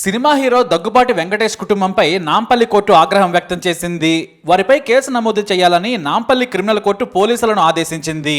Cinema hero Daggubati Venkatesh కుటుంబంపై Nampally court ఆగ్రహం వ్యక్తం చేసింది. వారిపై కేసు నమోదు చేయాలని నాంపల్లి క్రిమినల్ కోర్టు పోలీసులను ఆదేశించింది.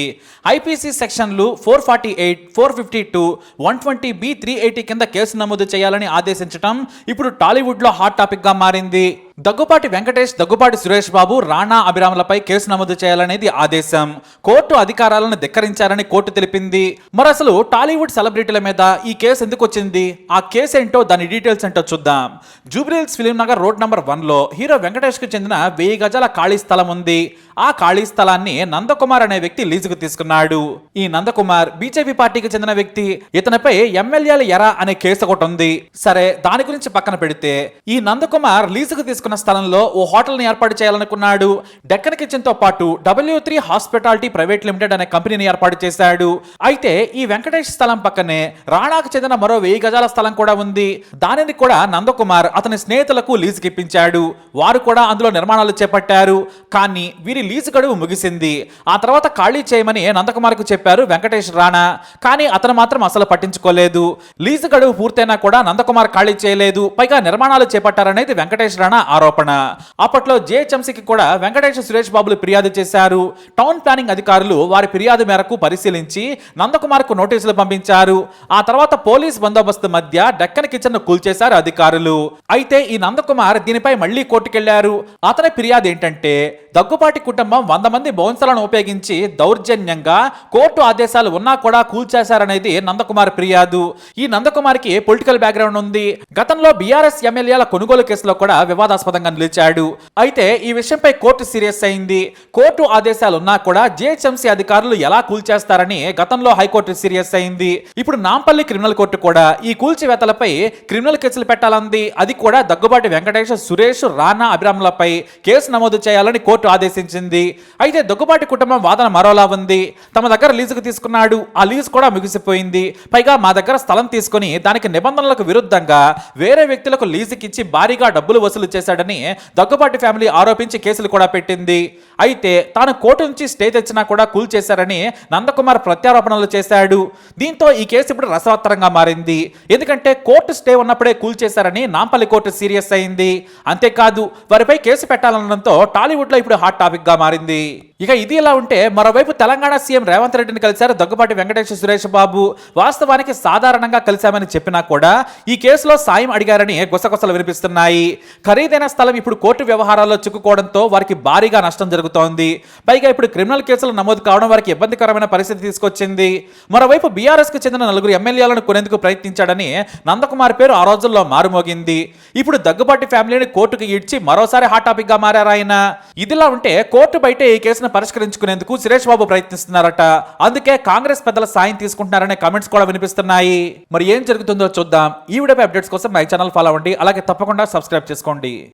ఐపీసీ సెక్షన్లు four forty eight four fifty two one twenty B three eighty కింద కేసు నమోదు చేయాలని ఆదేశించడం ఇప్పుడు టాలీవుడ్లో హాట్ టాపిక్గా మారింది. దగ్గుపాటి వెంకటేష్ దగ్గుపాటి సురేష్ బాబు రాణా అభిరాములపై కేసు నమోదు చేయాలనేది ఆదేశం. కోర్టు అధికారాలను ధిక్కరించారని కోర్టు తెలిపింది. మరి అసలు టాలీవుడ్ సెలబ్రిటీల మీద ఈ కేసు ఎందుకు వచ్చింది? ఆ కేసు ఏంటో దాని డీటెయిల్స్ ఏంటో చూద్దాం. Jubilee Hills film Nagar road number వన్లో హీరో వెంకటేష్కు చెందిన వెయ్యి గజాల ఖాళీ స్థలం ఉంది. ఆ ఖాళీ స్థలాన్ని నందకుమార్ అనే వ్యక్తి లీజుకు తీసుకున్నాడు. ఈ నందకుమార్ బీజేపీ పార్టీకి చెందిన వ్యక్తి. ఇతనిపై ఎమ్మెల్యేల ఎరా అనే కేసు ఒకటి ఉంది. సరే దాని గురించి పక్కన పెడితే ఈ నందకుమార్ లీజుకు తీసుకున్న స్థలంలో ఓ హోటల్ని ఏర్పాటు చేయాలనుకున్నాడు. డెక్కన్ కిచెన్తో పాటు W three hospitality private limited అనే కంపెనీని ఏర్పాటు చేశాడు. అయితే ఈ వెంకటేష్ స్థలం పక్కనే రాణాకు చెందిన మరో వెయ్యి గజాల స్థలం కూడా ఉంది. దానిని కూడా నందకుమార్ అతని స్నేహితులకు లీజుకి ఇప్పించాడు. వారు కూడా అందులో నిర్మాణాలు చేపట్టారు. కానీ వీరి లీజు గడువు ముగిసింది. ఆ తర్వాత ఖాళీ చేయమని నందకుమార్కు చెప్పారు వెంకటేష్ రాణా. కానీ అతను మాత్రం అసలు పట్టించుకోలేదు. లీజు గడువు పూర్తయినా కూడా నందకుమార్ ఖాళీ చేయలేదు. పైగా నిర్మాణాలు చేపట్టారనేది వెంకటేష్ రాణా ఆరోపణ. అప్పట్లో జేహెచ్ఎంసీకి కూడా వెంకటేష్ సురేష్ బాబులు ఫిర్యాదు చేశారు. టౌన్ ప్లానింగ్ అధికారులు వారి ఫిర్యాదు మేరకు పరిశీలించి నందకుమార్కు నోటీసులు పంపించారు. ఆ తర్వాత పోలీస్ బందోబస్తు మధ్య డక్కన్ కిచెన్ను కూల్చేశారు అధికారులు. అయితే ఈ నందకుమార్ దీనిపై మళ్ళీ కోర్టుకెళ్ళారు. అతని ఫిర్యాదు ఏంటంటే దగ్గుపాటి కుటుంబం వంద మంది బౌన్సర్లను ఉపయోగించి దౌర్జన్యంగా కోర్టు ఆదేశాలు ఉన్నా కూడా కూల్చేశారనేది నందకుమార్ ఫిర్యాదు. ఈ నందకుమార్కి పొలిటికల్ బ్యాక్గ్రౌండ్ ఉంది. గతంలో బీఆర్ఎస్ ఎమ్మెల్యేల కొనుగోలు కేసులో కూడా వివాదాస్పదంగా నిలిచాడు. అయితే ఈ విషయంపై కోర్టు సీరియస్ అయింది. కోర్టు ఆదేశాలు ఉన్నా కూడా జిహెచ్ఎంసీ అధికారులు ఎలా కూల్చేస్తారని గతంలో హైకోర్టు సీరియస్ అయింది. ఇప్పుడు నాంపల్లి క్రిమినల్ కోర్టు కూడా ఈ కూల్చివేతలపై క్రిమినల్ కేసులు పెట్టాలంది. అది కూడా దగ్గుబాటి వెంకటేష్ సురేష్ రానా అభిరాములపై కేసు నమోదు చేయాలని కోర్టు ఆదేశించింది. అయితే దగ్గుబాటి కుటుంబం వాదన మరోలా ఉంది. తమ దగ్గర లీజుకు తీసుకున్నాడు. ఆ లీజు కూడా ముగిసిపోయింది. పైగా మా దగ్గర స్థలం తీసుకుని దానికి నిబంధనలకు విరుద్ధంగా వేరే వ్యక్తులకు లీజుకి ఇచ్చి భారీగా డబ్బులు వసూలు చేశాడని దగ్గుబాటి ఫ్యామిలీ ఆరోపించి కేసులు కూడా పెట్టింది. అయితే తాను కోర్టు నుంచి స్టే తెచ్చినా కూడా కూల్ చేశారని నందకుమార్ ప్రత్యారోపణలు చేశాడు. దీంతో ఈ కేసు ఇప్పుడు రసవత్తరంగా మారింది. ఎందుకంటే కోర్టు స్టే ఉన్నప్పుడే కూల్ చేశారని నాంపల్లి కోర్టు సీరియస్ అయింది. అంతేకాదు వారిపై కేసు పెట్టాలనడంతో టాలీవుడ్లో ఇప్పుడు హాట్ టాపిక్గా మారింది. ఇక ఇది ఇలా ఉంటే మరోవైపు తెలంగాణ సీఎం రేవంత్ రెడ్డిని కలిశారు దగ్గుపాటి వెంకటేశ్వర సురేష్ బాబు. వాస్తవానికి సాధారణంగా కలిశామని చెప్పినా కూడా ఈ కేసులో సాయం అడిగారని గుసగుసలు వినిపిస్తున్నాయి. ఖరీదైన స్థలం ఇప్పుడు కోర్టు వ్యవహారాల్లో చిక్కుకోవడంతో వారికి భారీగా నష్టం జరుగుతోంది. పైగా ఇప్పుడు క్రిమినల్ కేసులు నమోదు కావడం వారికి ఇబ్బందికరమైన పరిస్థితి తీసుకొచ్చింది. మరోవైపు బీఆర్ఎస్కు చెందిన నలుగురు ఎమ్మెల్యేలను కొనేందుకు ప్రయత్నించాడని నందకుమార్ పేరు ఆ రోజుల్లో మారుమోగింది. ఇప్పుడు దగ్గుబాటి ఫ్యామిలీని కోర్టుకు ఈడ్చి మరోసారి హాట్ టాపిక్గా మారారాయన. ఇది ఇదిలా ఉంటే కోర్టు బయట ఈ కేసును పరిష్కరించుకునేందుకు సురేష్ బాబు ప్రయత్నిస్తున్నారట. అందుకే కాంగ్రెస్ పెద్దల సాయం తీసుకుంటున్నారనే కామెంట్స్ కూడా వినిపిస్తున్నాయి. మరి ఏం జరుగుతుందో చూద్దాం. ఈ వీడియోపై అప్డేట్స్ కోసం మై ఛానల్ ఫాలో అవ్వండి. అలాగే తప్పకుండా సబ్స్క్రైబ్ చేసుకోండి.